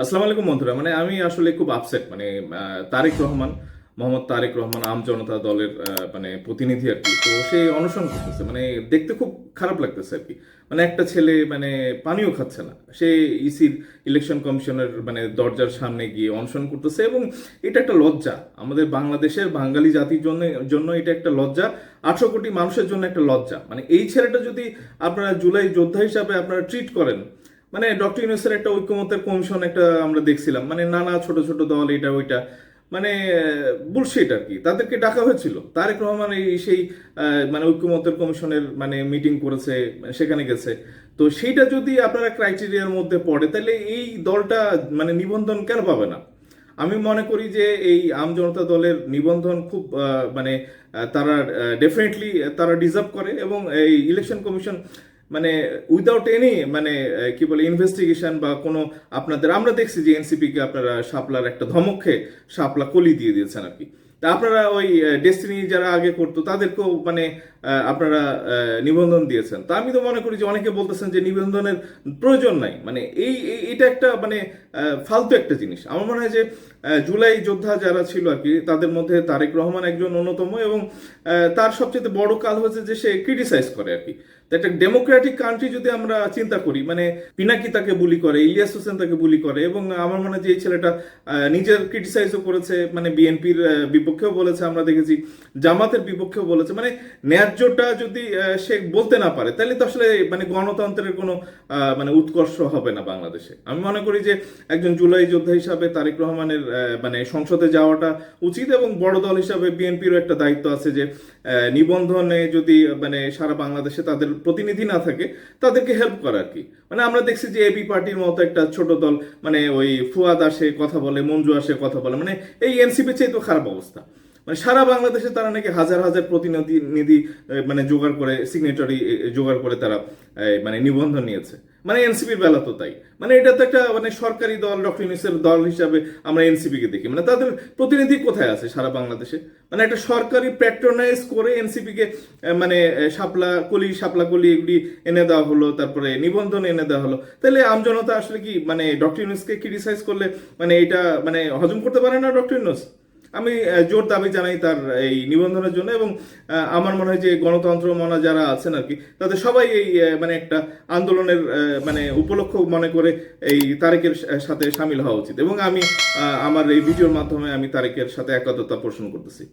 আসসালামু আলাইকুম বন্ধুরা মানে আমি আসলে খুব আপসেট মানে তারেক রহমান, মোহাম্মদ তারেক রহমান আম জনতা দলের মানে প্রতিনিধি আর কি। তো সে অনশন করতেছে মানে দেখতে খুব খারাপ লাগতেছে আর কি। মানে একটা ছেলে মানে পানিও খাচ্ছে না। সে ইসির ইলেকশন কমিশনের মানে দরজার সামনে গিয়ে অনশন করতেছে এবং এটা একটা লজ্জা। আমাদের বাংলাদেশের বাঙালি জাতির জন্য জন্য এটা একটা লজ্জা, আঠারো কোটি মানুষের জন্য একটা লজ্জা। মানে এই ছেলেটা যদি আপনারা জুলাই যোদ্ধা হিসাবে আপনারা ট্রিট করেন মানে ডক্টর ইউনুসের একটা ঐক্যমতের কমিশন একটা আমরা দেখছিলাম। মানে নানা ছোট ছোট দল, এটা ওইটা। মানে বুলশিট আর কি। তাদেরকে ডাকা হয়েছিল। তারেক রহমান এই সেই মানে ঐক্যমতের কমিশনের মানে মিটিং করেছে, সেখানে গেছে। তো সেইটা যদি আপনারা ক্রাইটেরিয়ার মধ্যে পড়ে, তাহলে এই দলটা মানে নিবন্ধন কেন পাবে না? আমি মনে করি যে এই আম জনতা দলের নিবন্ধন খুব মানে তারা ডেফিনেটলি তারা ডিজার্ভ করে এবং এই ইলেকশন কমিশন মানে উইদাউট এনি মানে কি বলে ইনভেস্টিগেশন বা কোনো আপনাদের, আমরা দেখছি যে এনসিপি কে আপনারা শাপলার একটা ধমক খেয়ে শাপলা কলি দিয়ে দিয়েছেন আর কি। তা আপনারা ওই ডেস্টিনি যারা আগে করতো, তাদেরকেও মানে আপনারা নিবন্ধন দিয়েছেন। তা আমি তো মনে করি যে অনেকে বলতেছেন যে নিবন্ধনের প্রয়োজন নাই। মানে এই এটা একটা মানে ফালতু একটা জিনিস। আমার মনে হয় যে জুলাই যোদ্ধা যারা ছিল আর কি, তাদের মধ্যে তারেক রহমান একজন অন্যতম এবং তার সবচেয়ে বড় কাল হচ্ছে যে সে ক্রিটিসাইজ করে আর কি। একটা ডেমোক্রেটিক কান্ট্রি যদি আমরা চিন্তা করি মানে পিনাকি তাকে বুলি করে, ইলিয়াস হোসেন তাকে বুলি করে এবং আমার মনে হয় যে এই ছেলেটা নিজের ক্রিটিসাইজও করেছে মানে বিএনপির বিপক্ষেও বলেছে, আমরা দেখেছি জামাতের বিপক্ষেও বলেছে মানে ন্যায্যটা যদি সে বলতে না পারে, তাহলে তো আসলে মানে গণতন্ত্রের কোনো মানে উৎকর্ষ হবে না বাংলাদেশে। আমি মনে করি যে একজন জুলাই যোদ্ধা হিসাবে তারেক রহমানের মানে সংসদে যাওয়াটা উচিত এবং বড় দল হিসাবে বিএনপিরও একটা দায়িত্ব আছে যে নিবন্ধনে যদি মানে সারা বাংলাদেশে তাদের প্রতিনিধি না থাকে, তাদেরকে হেল্প করা আর কি। মানে আমরা দেখছি যে এবি পার্টির মতো একটা ছোট দল মানে ওই ফুয়াদ আসে, কথা বলে, মঞ্জু আসে, কথা বলে মানে এই এনসিপি চেয়ে তো খারাপ অবস্থা। মানে সারা বাংলাদেশে তারা নাকি হাজার হাজার প্রতিনিধি, নিধি মানে জোগাড় করে সিগনেটারি জোগাড় করে তারা মানে নিবন্ধন নিয়েছে। মানে এনসিপির বেলা তো তাই। মানে এটা তো একটা মানে সরকারি দল, ডক্টর ইউনিসের দল হিসাবে আমরা এনসিপি কে দেখি। মানে তাদের প্রতিনিধি কোথায় আছে সারা বাংলাদেশে? মানে একটা সরকারি প্যাট্রোনাইজ করে এনসিপি কে মানে শাপলা কলি শাপলা কলি এগুলি এনে দেওয়া হলো, তারপরে নিবন্ধন এনে দেওয়া হলো। তাহলে আমজনতা আসলে কি মানে ডক্টর ইউনুসকে ক্রিটিসাইজ করলে মানে এটা মানে হজম করতে পারে না ডক্টর ইউনুস? আমি জোর দাবি জানাই তার এই নিবন্ধনের জন্য এবং আমার মনে হয় যে গণতন্ত্র মনা যারা আছেন আর কি, তাদের সবাই এই মানে একটা আন্দোলনের মানে উপলক্ষ মনে করে এই তারেকের সাথে সামিল হওয়া উচিত এবং আমি আমার এই ভিডিওর মাধ্যমে আমি তারেকের সাথে একাত্মতা পোষণ করতেছি।